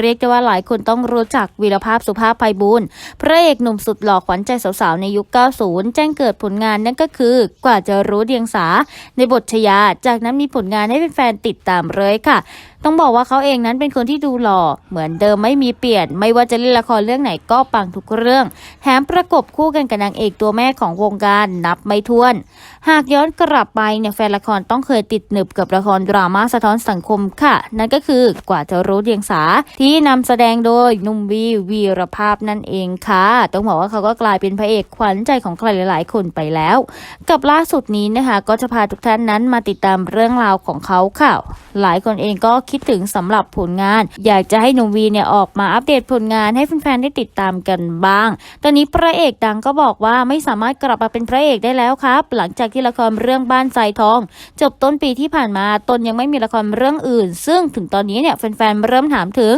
เรียกได้ว่าหลายคนต้องรู้จักวีรภาพสุภาพไพบูลพระเอกหนุ่มสุดหล่อขวัญใจสาวๆในยุค 90 แจ้งเกิดผลงานนั่นก็คือกว่าจะรู้เดียงสาในบทชยา จากนั้นมีผลงานให้แฟนๆติดตามเลยค่ะ ต้องบอกว่าเขาเองนั้นเป็นคนที่ดูหล่อ เหมือนเดิมไม่มีเปลี่ยน ไม่ว่าจะเล่นละครเรื่องไหนก็ปังทุกเรื่อง แถมประกบคู่กันกับนางเอกตัวแม่ของวงการนับไม่ถ้วน หากย้อนกลับไปเนี่ยแฟนละครต้องเคยติดหนึบกับละครดราม่าสะท้อนสังคมค่ะ นั่นก็คือกว่าจะรู้เดียงสาที่นำแสดงโดยนุ่มวีวีรภาพนั่นเองค่ะ ต้องบอกว่าเขาก็กลายเป็นพระเอกขวัญใจของใครหลาย ๆ คนไปแล้ว กับล่าสุดนี้นะคะ ก็จะพาทุกท่านนั้นมาติดตามเรื่องราวของเขาค่ะ หลายคนเองก็คิดถึงสำหรับผลงาน อยากจะให้นุ่มวีเนี่ยออกมาอัปเดตผลงานให้แฟน ๆ ได้ติดตามกันบ้าง ตอนนี้พระเอกดังก็บอกว่าไม่สามารถกลับมาเป็นพระเอกได้แล้วครับ หลังจากที่ละครเรื่องบ้านทรายทอง จบต้นปีที่ผ่านมาตนยังไม่มีละครเรื่องอื่น ซึ่งถึงตอนนี้เนี่ยแฟน ๆ เริ่มถามถึง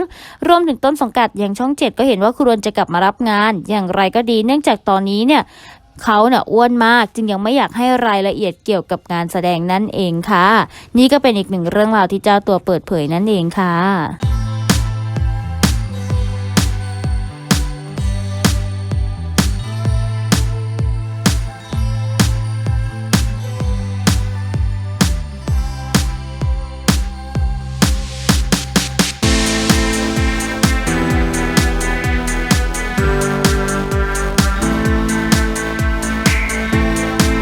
รวมถึงต้นสังกัดอย่างช่องเจ็ดก็เห็นว่าครวรจะกลับมารับงาน อย่างไรก็ดีเนื่องจากตอนนี้เนี่ยเขาเนี่ยอ้วนมากจึงยังไม่อยากให้รายละเอียดเกี่ยวกับงานแสดงนั่นเองค่ะ นี่ก็เป็นอีกหนึ่งเรื่องราวที่เจ้าตัวเปิดเผยนั่นเองค่ะ